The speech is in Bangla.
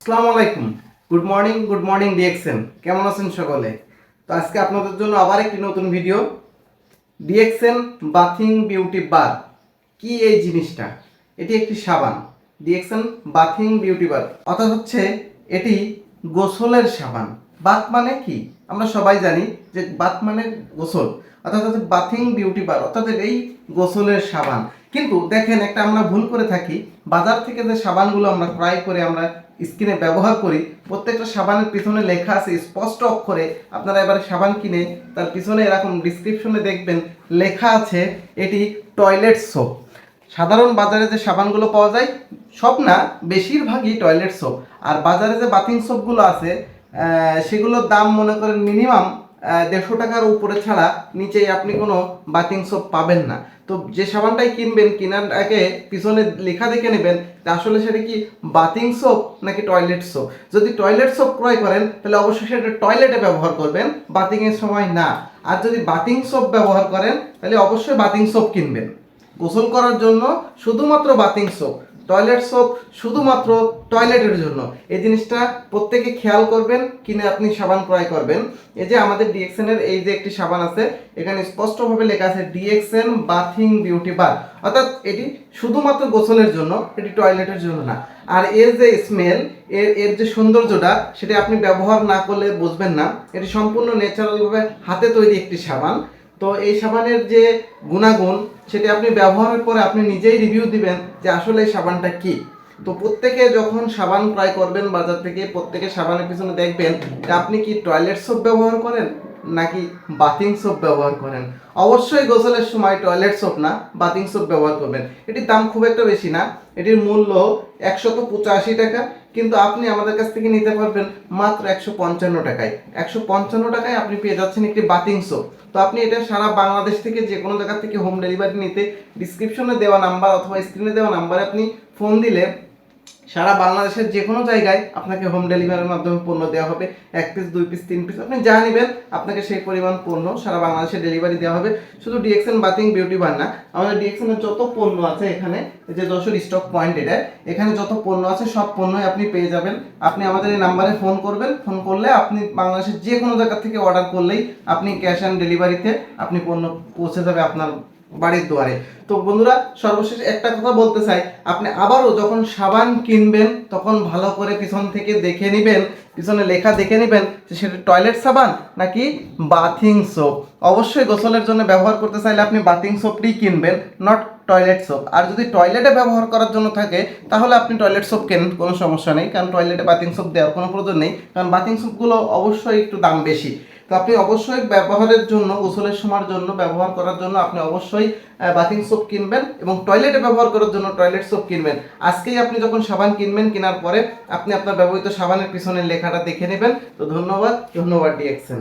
আসসালামু আলাইকুম। Good morning good morning DXN কেমন আছেন সকলে? তো আজকে আপনাদের জন্য আবার একটি নতুন video DXN bathing beauty bar কি এই জিনিসটা? এটি একটি সাবান। ডিএক্সএন বাথিং বিউটি বার অর্থাৎ হচ্ছে এটি গোসলের সাবান। বাথ মানে কি? আমরা সবাই জানি যে বাথ মানে গোসল। অর্থাৎ হচ্ছে বাথিং বিউটি বার অর্থাৎ এই গোসলের সাবান। কিন্তু দেখেন, একটা আমরা ভুল করে থাকি। বাজার থেকে যে সাবানগুলো আমরা ক্রয় করে আমরা স্কিনে ব্যবহার করি, প্রত্যেকটা সাবানের পিছনে লেখা আছে স্পষ্ট অক্ষরে, আপনারা এবার সাবান কিনে তার পিছনে এরকম ডিসক্রিপশনে দেখবেন, লেখা আছে এটি টয়লেট সোপ সাধারণ বাজারে যে সাবানগুলো পাওয়া যায়, সব না, বেশিরভাগই টয়লেট সোপ আর বাজারে যে বাথিং সোপগুলো আছে সেগুলোর দাম মনে করেন মিনিমাম দেড়শো টাকার উপরে ছাড়া নিচে আপনি কোনো বাথিং সোপ পাবেন না। তো যে সাবানটাই কিনবেন, কেনার আগে পিছনে লেখা দেখে নেবেন আসলে সেটা কি বাথিং সোপ নাকি টয়লেট সোপ যদি টয়লেট সোপ ক্রয় করেন, তাহলে অবশ্যই সেটা টয়লেটে ব্যবহার করবেন বাথিংয়ের সময় না। আর যদি বাথিং সোপ ব্যবহার করেন, তাহলে অবশ্যই বাথিং সোপ কিনবেন। গোসল করার জন্য শুধুমাত্র বাথিং সোপ টয়লেট সোপ শুধুমাত্র টয়লেটের জন্য। এই জিনিসটা প্রত্যেকে খেয়াল করবেন, কিনে আপনি সাবান ক্রয় করবেন। এই যে আমাদের ডিএক্সএন এর এই যে একটি সাবান আছে, এখানে স্পষ্টভাবে লেখা আছে ডিএক্সএন বাথিং বিউটি বার অর্থাৎ এটি শুধুমাত্র গোসলের জন্য, এটি টয়লেটের জন্য না। আর এর যে স্মেল এর এর যে সৌন্দর্যটা, সেটা আপনি ব্যবহার না করলে বুঝবেন না। এটি সম্পূর্ণ ন্যাচারালভাবে হাতে তৈরি একটি সাবান। তো এই সাবানের যে গুণাগুণ, সেটি আপনি ব্যবহারের পরে আপনি নিজেই রিভিউ দিবেন যে আসলে এই সাবানটা কি। তো প্রত্যেকে যখন সাবান ক্রয় করবেন বাজার থেকে, প্রত্যেকে সাবানের পিছনে দেখবেন যে আপনি কি টয়লেট সোপ ব্যবহার করেন? নাকি বাথিং সোপ ব্যবহার করেন? অবশ্যই গোসলের সময় টয়লেট সোপ না বাথিং সোপ ব্যবহার করবেন। এটির দাম খুব একটা বেশি না, এটির মূল্য একশত পঁচাশি টাকা, কিন্তু আপনি আমাদের কাছ থেকে নিতে পারবেন মাত্র একশো পঞ্চান্ন টাকায়। একশো পঞ্চান্ন টাকায় আপনি পেয়ে যাচ্ছেন একটি বাথিং সোপ তো আপনি এটা সারা বাংলাদেশ থেকে যে কোনো জায়গা থেকে হোম ডেলিভারি নিতে ডিসক্রিপশনে দেওয়া নাম্বার অথবা স্ক্রিনে দেওয়া নাম্বারে আপনি ফোন দিলে সারা বাংলাদেশের যে কোনো জায়গায় আপনাকে হোম ডেলিভারির মাধ্যমে পণ্য দেওয়া হবে। এক পিস দুই পিস তিন পিস আপনি যা নেবেন, আপনাকে সেই পরিমাণ পণ্য সারা বাংলাদেশে ডেলিভারি দেওয়া হবে। শুধু ডিএক্সএন বাতিং বিউটি বার না, আমাদের ডিএক্সএন এর যত পণ্য আছে এখানে যে যশোর স্টক পয়েন্ট এটা, এখানে যত পণ্য আছে সব পণ্যই আপনি পেয়ে যাবেন। আপনি আমাদের এই নাম্বারে ফোন করবেন ফোন করলে আপনি বাংলাদেশের যে কোনো জায়গা থেকে অর্ডার করলেই আপনি ক্যাশ অন ডেলিভারিতে আপনি পণ্য পৌঁছে যাবে আপনার বাড়ির দুয়ারে। তো বন্ধুরা, সর্বশেষ একটা কথা বলতে চাই। আপনি আবারও যখন সাবান কিনবেন, তখন ভালো করে পিছন থেকে দেখে নেবেন, পিছনে লেখা দেখে নেবেন যে সেটা টয়লেট সাবান নাকি বাথিং সোপ। অবশ্যই গোসলের জন্য ব্যবহার করতে চাইলে আপনি বাথিং সোপটি কিনবেন নট টয়লেট সোপ আর যদি টয়লেটে ব্যবহার করার জন্য থাকে, তাহলে আপনি টয়লেট সোপ কেনেন, কোনো সমস্যা নেই। কারণ টয়লেটে বাথিং সোপ দেওয়ার কোনো প্রয়োজন নেই। কারণ বাথিং সোপগুলো অবশ্যই একটু দাম বেশি। তো আপনি অবশ্যই ব্যবহারের জন্য গোসলের সময়ের জন্য ব্যবহার করার জন্য আপনি অবশ্যই বাথিং সোপ কিনবেন এবং টয়লেটে ব্যবহার করার জন্য টয়লেট সোপ কিনবেন। আজকেই আপনি যখন সাবান কিনবেন, কেনার পরে আপনি আপনার ব্যবহৃত সাবানের পিছনের লেখাটা দেখে নেবেন। তো ধন্যবাদ ধন্যবাদ ডিএক্সেন